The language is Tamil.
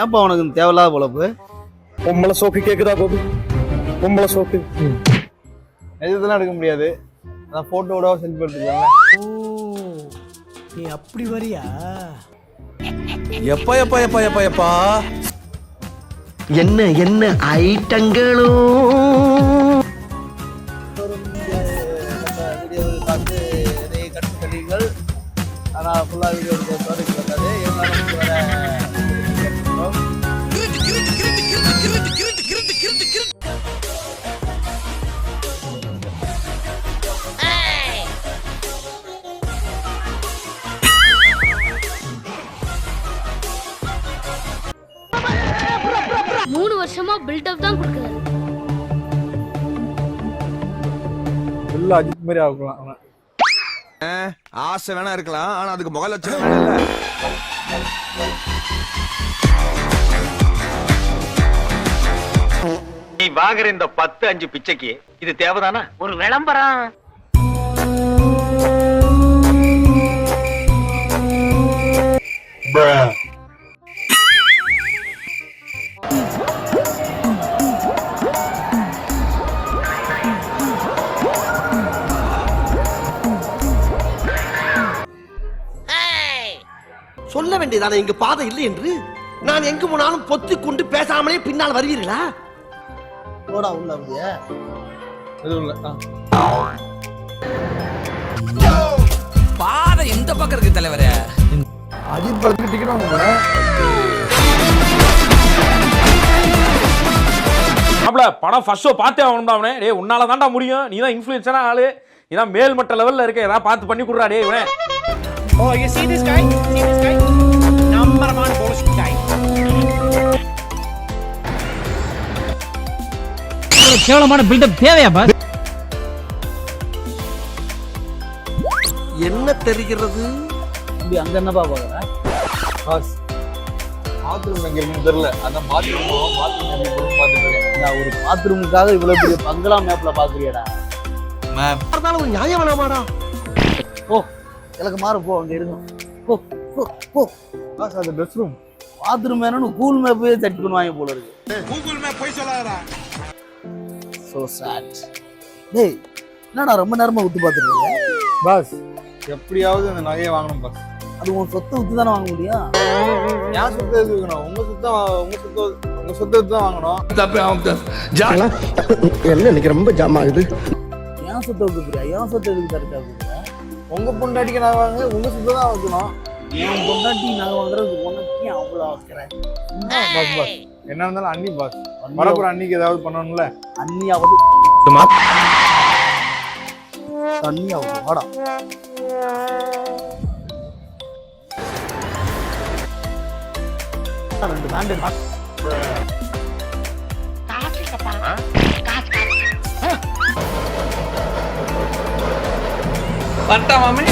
ஏன்ப்பா உனக்கு இந்த தேவையில்லாத பொழப்பு? பொம்பளை சோக்கு கேக்குதா கோபி? பொம்பளை சோக்கு. எதுலாம் எடுக்க முடியாது. அதான் போட்டோட செல்ஃபி எடுத்துக்கலாம்ல நீ அப்படி வரியா? எப்பா எப்பா எப்பா எப்பா எப்பா? என்ன என்ன ஐட்டங்களோ? பார்த்து தெரிவிங்கள் ஆனால் ஃபுல்லாக வீடியோ வருஷமா பில்டப் தான் கொடுக்குறாரு. ஃபுல்லா அஜித் மாதிரி ஆகலாம் அவன் ஆசை வேணா இருக்கலாம் ஆனா அதுக்கு முக லட்சணம் வேணும்ல. நீ வாங்குற இந்த பத்து அஞ்சு பிச்சைக்கு இது தேவைதானா? ஒரு விளம்பரம். சொல்ல வேண்டியதானே? இங்க பாதை இல்லை என்று. நான் எங்கு போனாலும் பொத்தி கொண்டு பேசாமலே பின்னால் வருவீர்களா? போடா உள்ள அப்படியே. எதுவும் இல்லை ஆ. பாதை எந்த பக்கம் இருக்கு தலைவரே? அஜித் படத்துக்கு டிக்கெட் வாங்க மாப்ள படம் ஃபர்ஸ்ட் ஷோ பார்த்தே ஆகணும்டா அவனே. டேய் உன்னால தான்டா முடியும். நீ தான் இன்ஃப்ளூயன்ஸான ஆளு. நீ தான் மேல்மட்ட லெவல்ல இருக்க. ஏதாவது பார்த்து பண்ணி கொடுறா டேய் இவனே. Oh, you see this guy? See this guy? Number one bonus guy. கேவலமான பில்டப் தேவையா பாஸ் என்ன தெரிகிறது? தம்பி அங்கே என்னப்பா பார்க்குறேன் பாஸ் பாத்ரூம் எங்க இருக்குன்னு தெரியல. அதான் பாத்ரூம் பாத்ரூம் எங்க இருக்கேன் நான் ஒரு பாத்ரூமுக்காக இவ்வளோ பெரிய பங்களா மேப்பில் பார்க்குறியடா இருந்தாலும் ஒரு நியாயம் வேணாமாடா ஓ எனக்கு மாறு போ அங்கே இருக்கும் போ போ போ. பாஸ் அது ட்ரெஸ் ரூம் பாத்ரூம் வேணும்னு கூல் மேப்பே செட் பண்ணுவாங்க போல இருக்கு. கூகுள் மேப் போய் சொல்லாதடா. ஸோ சாட் டேய் என்னடா ரொம்ப நேரமா விட்டு பார்த்துட்டு இருக்க? பாஸ் எப்படியாவது அந்த நகையை வாங்கணும் பாஸ் அது உன் சொத்தை வித்து தானே வாங்க முடியும்? என் சொத்தை எதுக்கு வைக்கணும் உங்க சொத்தை வா- உங்க சொத்தை உங்க சொத்தை எடுத்து தான் வாங்கணும். என்ன? இன்னைக்கு ரொம்ப ஜாம் ஆகுது. ஏன் சொத்தை போறியா ஏன் சொத்தை எதுக்கு தரக்கா கொடுக்குற உங்க பொண்டாட்டிக்கு நான் வாங்க உங்க சொத்தை தான் வைக்கணும் என் பொண்டாட்டி நாங்கள் வாங்குறது உனக்கு ஏன் அவ்வளோ வைக்கிறேன் பாஸ் பாஸ் என்ன இருந்தாலும் அண்ணி பாஸ் வரப்போற அன்னிக்கு ஏதாவது பண்ணணும்ல? அண்ணியாவது தண்ணியாவது வாடா. ரெண்டு பேண்ட் পারতাম আমি